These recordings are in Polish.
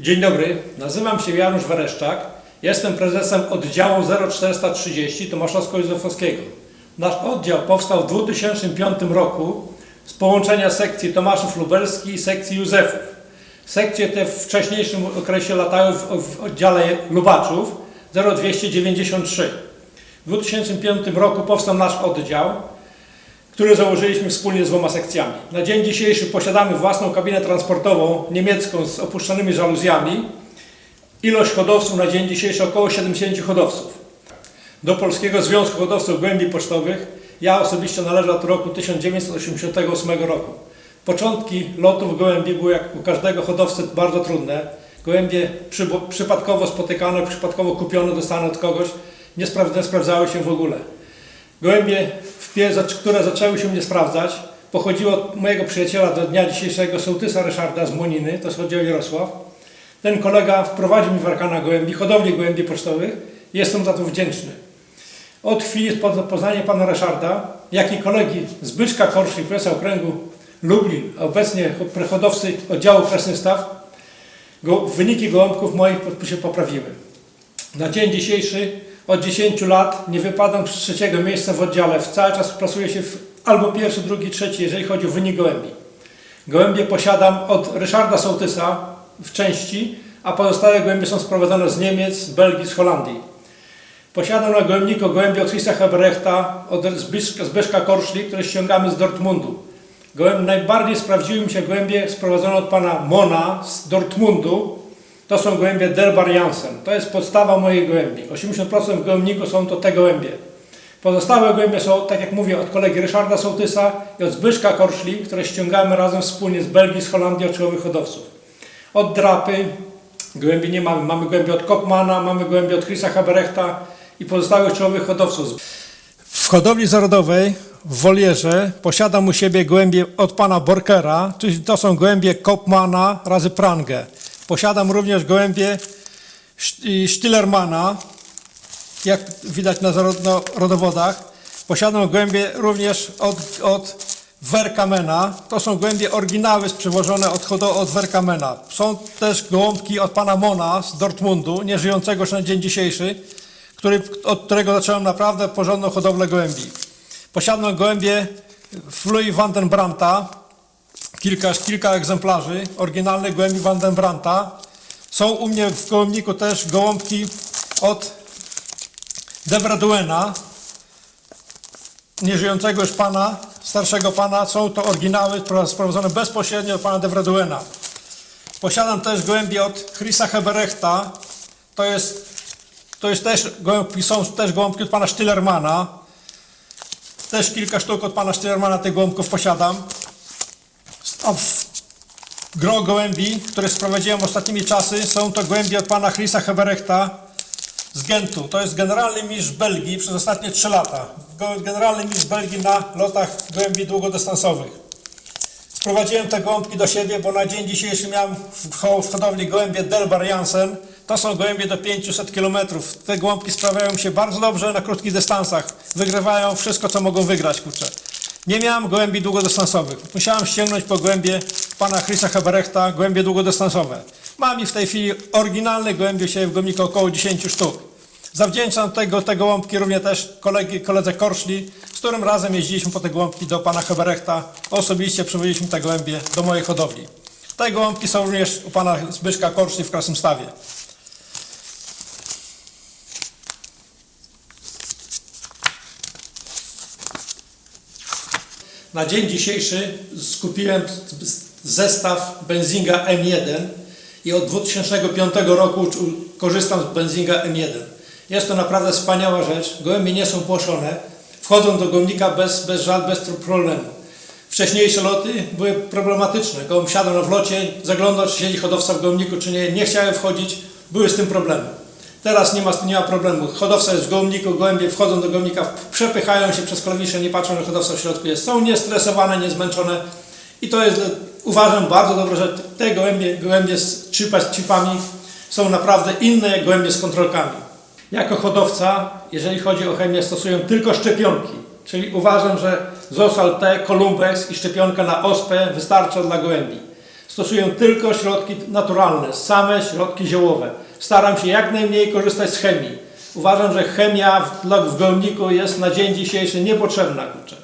Dzień dobry, nazywam się Janusz Wereszczak. Jestem prezesem oddziału 0430 Tomaszowsko-Józefowskiego. Nasz oddział powstał w 2005 roku z połączenia sekcji Tomaszów Lubelski i sekcji Józefów. Sekcje te w wcześniejszym okresie latały w, w oddziale Lubaczów 0293. W 2005 roku powstał nasz oddział, który założyliśmy wspólnie z dwoma sekcjami. Na dzień dzisiejszy posiadamy własną kabinę transportową niemiecką z opuszczonymi żaluzjami. Ilość hodowców na dzień dzisiejszy około 70 hodowców. Do Polskiego Związku Hodowców Głębi Pocztowych ja osobiście należę od roku 1988 roku. Początki lotów gołębi były jak u każdego hodowcy bardzo trudne. Gołębie przy, przypadkowo spotykane, przypadkowo kupione, dostane od kogoś, nie, sprawdza, nie sprawdzały się w ogóle. Gołębie, zac- które zaczęły się mnie sprawdzać, pochodziło od mojego przyjaciela do dnia dzisiejszego, sołtysa Ryszarda z Moniny, to chodzi o Jarosław. Ten kolega wprowadził mi w arkana gołębi, hodowli gołębi pocztowych jestem za to wdzięczny. Od chwili po- poznania pana Ryszarda, jak i kolegi Zbyszka Korszy, prezesa okręgu Lublin, a obecnie hodowcy oddziału Kresnystaw, go, wyniki gołąbków moich się poprawiły. Na dzień dzisiejszy od 10 lat nie wypadam z trzeciego miejsca w oddziale. Cały czas plasuję się w albo pierwszy, drugi, trzeci, jeżeli chodzi o wynik gołębi. Gołębie posiadam od Ryszarda Sołtysa w części, a pozostałe gołębie są sprowadzone z Niemiec, z Belgii, z Holandii. Posiadam na gołębniku gołębie od Chrisa Heberechta, od Zbyszka, Zbyszka Korszli, które ściągamy z Dortmundu. Gołębie, najbardziej sprawdziły mi się gołębie sprowadzone od pana Mona z Dortmundu. To są gołębie Delbar Jansen. To jest podstawa mojej gołębi. 80% w gołębniku są to te gołębie. Pozostałe gołębie są, tak jak mówię, od kolegi Ryszarda Sołtysa i od Zbyszka Korszli, które ściągamy razem wspólnie z Belgii, z Holandii od czołowych hodowców. Od drapy gołębi nie mamy. Mamy gołębie od Kopmana, mamy gołębie od Chrisa Haberechta i pozostałych czołowych hodowców. W hodowli zarodowej w wolierze posiadam u siebie gołębie od pana Borkera, czyli to są gołębie Kopmana razy Prangę. Posiadam również gołębie Stillermana, jak widać na rodowodach. Posiadam gołębie również od, od Werkamena. To są gołębie oryginały przywożone od, od Werkamena. Są też gołąbki od pana Mona z Dortmundu, nieżyjącego już na dzień dzisiejszy, który, od którego zacząłem naprawdę porządną hodowlę gołębi. Posiadam gołębie Flui van den Brandta, kilka, kilka egzemplarzy oryginalnych gołębi van den Brandta. Są u mnie w gołębniku też gołąbki od Debraduena, nieżyjącego już pana, starszego pana. Są to oryginały spro- sprowadzone bezpośrednio od pana Debraduena. Posiadam też gołębie od Chrisa Heberechta. To jest, to jest też gołąbki, są też gołąbki od pana Stillermana. Też kilka sztuk od pana Stillermana tych gołąbków posiadam. A gro gołębi, które sprowadziłem ostatnimi czasy, są to gołębie od pana Chrisa Heberechta z Gentu. To jest generalny mistrz Belgii przez ostatnie 3 lata. Generalny mistrz Belgii na lotach gołębi długodystansowych. Sprowadziłem te gołąbki do siebie, bo na dzień dzisiejszy miałem w hodowli gołębie Delbar Jansen. To są gołębie do 500 km. Te gołąbki sprawiają się bardzo dobrze na krótkich dystansach. Wygrywają wszystko, co mogą wygrać, kurczę. Nie miałem gołębi długodystansowych. Musiałem ściągnąć po gołębie pana Chrisa Heberechta, gołębie długodystansowe. Mam i w tej chwili oryginalne gołębie się w gołębniku około 10 sztuk. Zawdzięczam tego, te gołąbki również też kolegi, koledze Korszli, z którym razem jeździliśmy po te gołąbki do pana Heberechta. Osobiście przywoziliśmy te gołębie do mojej hodowli. Te gołąbki są również u pana Zbyszka Korszli w Krasnymstawie. Na dzień dzisiejszy skupiłem zestaw Benzinga M1 i od 2005 roku korzystam z Benzinga M1. Jest to naprawdę wspaniała rzecz. Gołębie nie są płoszone. Wchodzą do gołębnika bez, bez żal, bez problemu. Wcześniejsze loty były problematyczne. Gołąb siadał na wlocie, zaglądał, czy siedzi hodowca w gołębniku, czy nie. Nie chciałem wchodzić. Były z tym problemy. Teraz nie ma, nie ma problemu. Hodowca jest w gołębniku, gołębie wchodzą do gołębnika, przepychają się przez klawisze, nie patrzą, że hodowca w środku jest. Są niestresowane, niezmęczone i to jest, uważam, bardzo dobre, że te gołębie, gołębie z chipa, chipami są naprawdę inne jak gołębie z kontrolkami. Jako hodowca, jeżeli chodzi o chemię, stosuję tylko szczepionki. Czyli uważam, że Zosal T, Columbex i szczepionka na ospę wystarcza dla gołębi. Stosuję tylko środki naturalne, same środki ziołowe. Staram się jak najmniej korzystać z chemii. Uważam, że chemia w, w jest na dzień dzisiejszy niepotrzebna. Kurczę.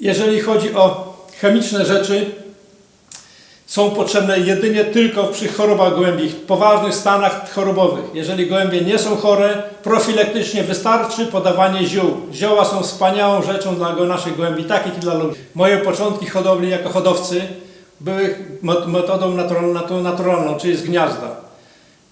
Jeżeli chodzi o chemiczne rzeczy, są potrzebne jedynie tylko przy chorobach gołębich, poważnych stanach chorobowych. Jeżeli gołębie nie są chore, profilaktycznie wystarczy podawanie ziół. Zioła są wspaniałą rzeczą dla naszych gołębi, tak jak i dla ludzi. Moje początki hodowli jako hodowcy były met- metodą natural- natu- naturalną, czyli z gniazda.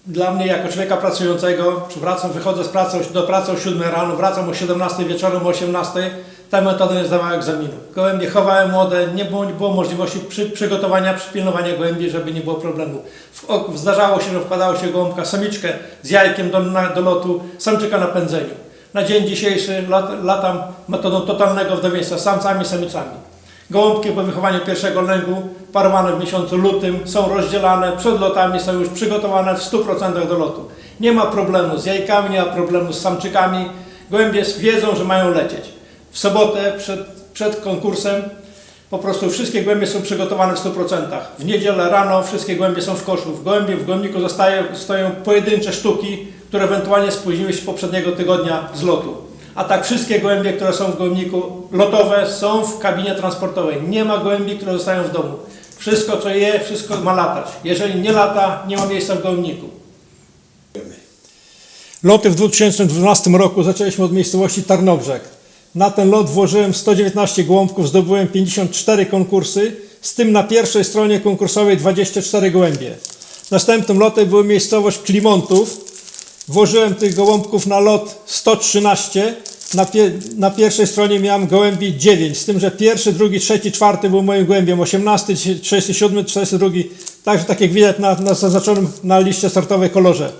Dla mnie, jako człowieka pracującego, wracam, wychodzę z pracy, do pracy o 7 rano, wracam o 17 wieczorem, o 18, ta metoda nie zdawała egzaminu. Gołębie chowałem młode, nie było, nie było możliwości przy, przygotowania, przypilnowania gołębi, żeby nie było problemu. W, ok- zdarzało się, że wkładało się gołąbka samiczkę z jajkiem do, na, do lotu, samczyka na pędzeniu. Na dzień dzisiejszy lat, latam metodą totalnego wdowieństwa, samcami, samicami. Gołąbki po wychowaniu pierwszego lęgu, parowane w miesiącu lutym, są rozdzielane, przed lotami są już przygotowane w 100% do lotu. Nie ma problemu z jajkami, nie ma problemu z samczykami. Gołębie wiedzą, że mają lecieć. W sobotę przed, przed konkursem po prostu wszystkie gołębie są przygotowane w 100%. W niedzielę rano wszystkie gołębie są w koszu. W gołębie w gołębniku stoją pojedyncze sztuki, które ewentualnie spóźniły się poprzedniego tygodnia z lotu. A tak wszystkie gołębie, które są w gołębniku lotowe są w kabinie transportowej. Nie ma gołębi, które zostają w domu. Wszystko co je, wszystko ma latać. Jeżeli nie lata, nie ma miejsca w gołębniku. Loty w 2012 roku zaczęliśmy od miejscowości Tarnobrzeg. Na ten lot włożyłem 119 gołąbków, zdobyłem 54 konkursy, z tym na pierwszej stronie konkursowej 24 gołębie. Następnym lotem była miejscowość Klimontów. Włożyłem tych gołąbków na lot 113. Na, pie, na pierwszej stronie miałem gołębi 9, z tym, że pierwszy, drugi, trzeci, czwarty był moim gołębiem, 18, 37, 42. Także tak jak widać na, na zaznaczonym na liście startowej kolorze.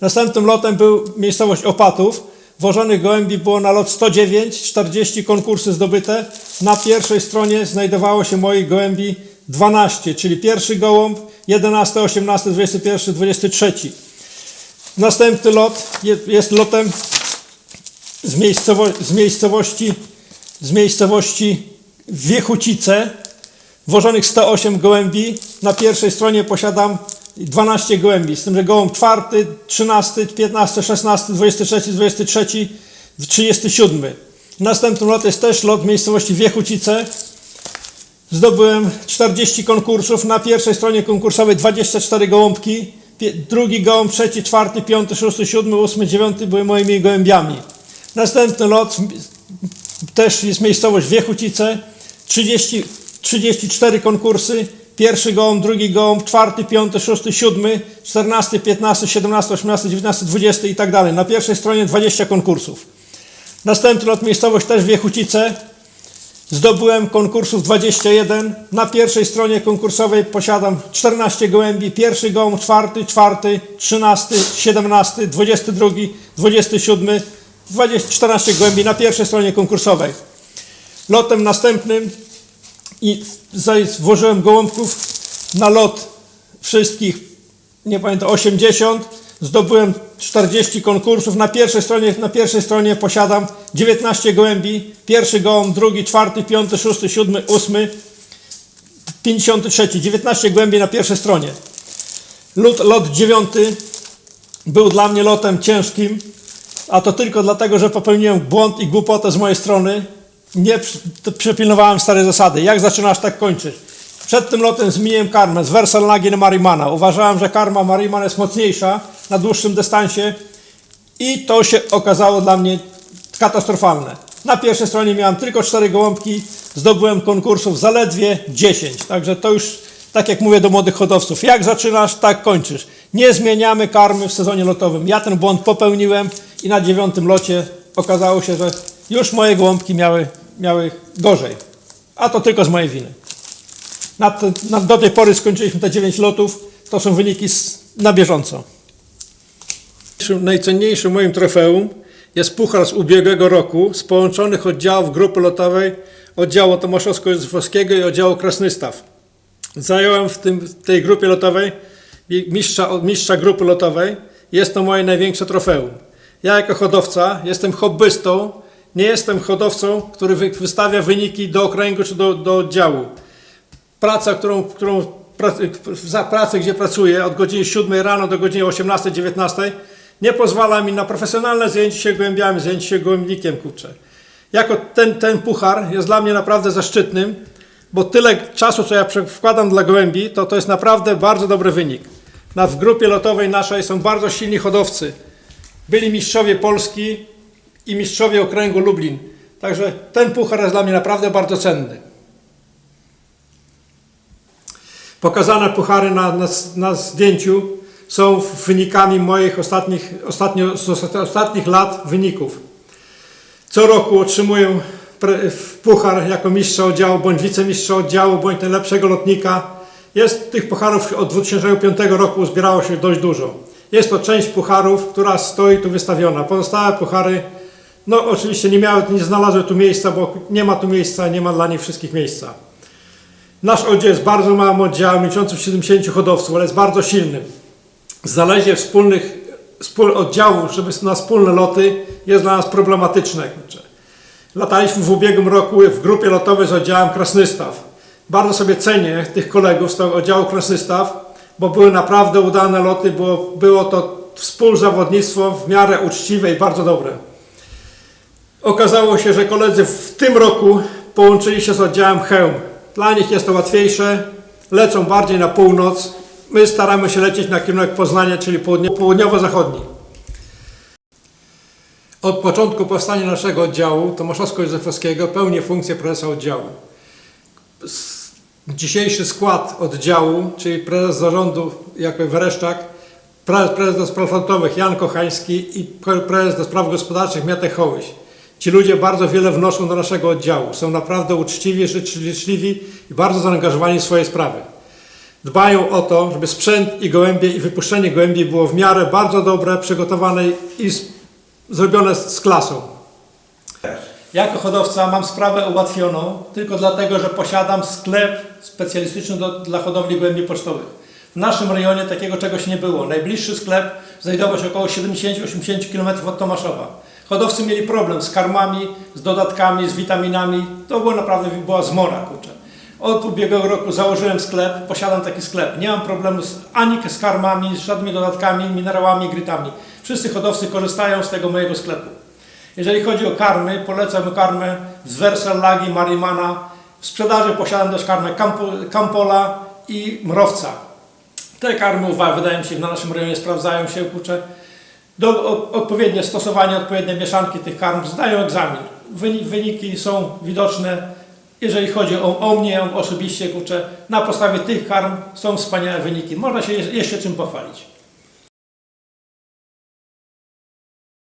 Następnym lotem był miejscowość Opatów. Włożonych gołębi było na lot 109, 40 konkursy zdobyte. Na pierwszej stronie znajdowało się moich gołębi 12, czyli pierwszy gołąb, 11, 18, 21, 23. Następny lot je- jest lotem z, miejscowo, z miejscowości z miejscowości Wiechucice. Włożonych 108 gołębi. Na pierwszej stronie posiadam 12 gołębi, z tym, że gołąb 4, 13, 15, 16, 23, 23, 37. Następny lot jest też lot w miejscowości Wiechucice. Zdobyłem 40 konkursów. Na pierwszej stronie konkursowej 24 gołąbki. Drugi gołąb, trzeci, czwarty, piąty, szósty, siódmy, ósmy, dziewiąty były moimi gołębiami. Następny lot też jest miejscowość Wiechucice. 30, 34 konkursy. Pierwszy gołąb, drugi gołąb, czwarty, piąty, szósty, siódmy, czternasty, piętnasty, siedemnasty, osiemnasty, dziewiętnasty, dwudziesty i tak dalej. Na pierwszej stronie 20 konkursów. Następny lot miejscowość też Wiechucice. Zdobyłem konkursów 21. Na pierwszej stronie konkursowej posiadam 14 gołębi. Pierwszy gołąb, czwarty, czwarty, 13, 17, 22, 27, 20, 14 gołębi na pierwszej stronie konkursowej. Lotem następnym i włożyłem gołąbków na lot wszystkich, nie pamiętam, 80. Zdobyłem 40 konkursów. Na pierwszej stronie, na pierwszej stronie posiadam 19 gołębi. Pierwszy gołąb, drugi, czwarty, piąty, szósty, siódmy, ósmy, 53. 19 gołębi na pierwszej stronie. Lot, lot dziewiąty był dla mnie lotem ciężkim, a to tylko dlatego, że popełniłem błąd i głupotę z mojej strony. Nie przepilnowałem stare zasady. Jak zaczynasz, tak kończysz. Przed tym lotem zmieniłem karmę z Versalnagi na Marimana. Uważałem, że karma Mariman jest mocniejsza na dłuższym dystansie i to się okazało dla mnie katastrofalne. Na pierwszej stronie miałem tylko cztery gołąbki, zdobyłem konkursów zaledwie 10. Także to już, tak jak mówię do młodych hodowców, jak zaczynasz, tak kończysz. Nie zmieniamy karmy w sezonie lotowym. Ja ten błąd popełniłem i na dziewiątym locie okazało się, że już moje gołąbki miały, miały gorzej. A to tylko z mojej winy. Do tej pory skończyliśmy te 9 lotów. To są wyniki na bieżąco. Najcenniejszym moim trofeum jest puchar z ubiegłego roku z połączonych oddziałów grupy lotowej oddziału Tomaszowsko-Józefowskiego i oddziału Krasnystaw. Zająłem w, tym, tej grupie lotowej mistrza, mistrza grupy lotowej. Jest to moje największe trofeum. Ja jako hodowca jestem hobbystą, nie jestem hodowcą, który wy, wystawia wyniki do okręgu czy do, do oddziału. Praca, którą, którą za pracy, gdzie pracuję od godziny 7 rano do godziny 18-19 nie pozwala mi na profesjonalne zajęcie się gołębiami, zajęcie się gołębnikiem, kurczę. Jako ten, ten puchar jest dla mnie naprawdę zaszczytnym, bo tyle czasu, co ja wkładam dla gołębi, to to jest naprawdę bardzo dobry wynik. Na, w grupie lotowej naszej są bardzo silni hodowcy. Byli mistrzowie Polski i mistrzowie okręgu Lublin. Także ten puchar jest dla mnie naprawdę bardzo cenny. Pokazane puchary na, na, na zdjęciu są wynikami moich ostatnich, ostatnio, ostatnich lat wyników. Co roku otrzymuję puchar jako mistrza oddziału, bądź wicemistrza oddziału, bądź najlepszego lotnika. Jest tych pucharów od 2005 roku zbierało się dość dużo. Jest to część pucharów, która stoi tu wystawiona. Pozostałe puchary, no oczywiście nie miały, nie znalazły tu miejsca, bo nie ma tu miejsca, nie ma dla nich wszystkich miejsca. Nasz oddział jest bardzo małym oddziałem, liczącym 70 hodowców, ale jest bardzo silnym. Znalezienie wspólnych wspól, oddziałów, żeby na wspólne loty jest dla nas problematyczne. Lataliśmy w ubiegłym roku w grupie lotowej z oddziałem Krasnystaw. Bardzo sobie cenię tych kolegów z tego oddziału Krasnystaw, bo były naprawdę udane loty, było, było to współzawodnictwo w miarę uczciwe i bardzo dobre. Okazało się, że koledzy w tym roku połączyli się z oddziałem Chełm. Dla nich jest to łatwiejsze, lecą bardziej na północ. My staramy się lecieć na kierunek Poznania, czyli południo- południowo-zachodni. Od początku powstania naszego oddziału Tomaszowsko-Józefowskiego pełnię funkcję prezesa oddziału. Dzisiejszy skład oddziału, czyli prezes zarządu Jakub Wereszczak, pre- prezes do spraw frontowych Jan Kochański i pre- prezes do spraw gospodarczych Mietek Hołyś. Ci ludzie bardzo wiele wnoszą do naszego oddziału. Są naprawdę uczciwi, życzliwi i bardzo zaangażowani w swoje sprawy. Dbają o to, żeby sprzęt i gołębie i wypuszczenie gołębi było w miarę bardzo dobre, przygotowane i zrobione z, z klasą. Jako hodowca mam sprawę ułatwioną tylko dlatego, że posiadam sklep specjalistyczny do, dla hodowli gołębi pocztowych. W naszym rejonie takiego czegoś nie było. Najbliższy sklep znajdował się około 70-80 km od Tomaszowa. Hodowcy mieli problem z karmami, z dodatkami, z witaminami. To było naprawdę była zmora, kurczę. Od ubiegłego roku założyłem sklep, posiadam taki sklep. Nie mam problemu z, ani z karmami, z żadnymi dodatkami, minerałami, grytami. Wszyscy hodowcy korzystają z tego mojego sklepu. Jeżeli chodzi o karmy, polecam karmę z Versal Lagi, Marimana. W sprzedaży posiadam też karmę Campo- Campola i Mrowca. Te karmy, uwaga, wydaje mi się, na naszym rejonie sprawdzają się, kurczę. Do, odpowiednie stosowanie, odpowiednie mieszanki tych karm zdają egzamin. Wyni, wyniki są widoczne. Jeżeli chodzi o, o mnie osobiście, kurczę, na podstawie tych karm są wspaniałe wyniki. Można się je- jeszcze czym pochwalić.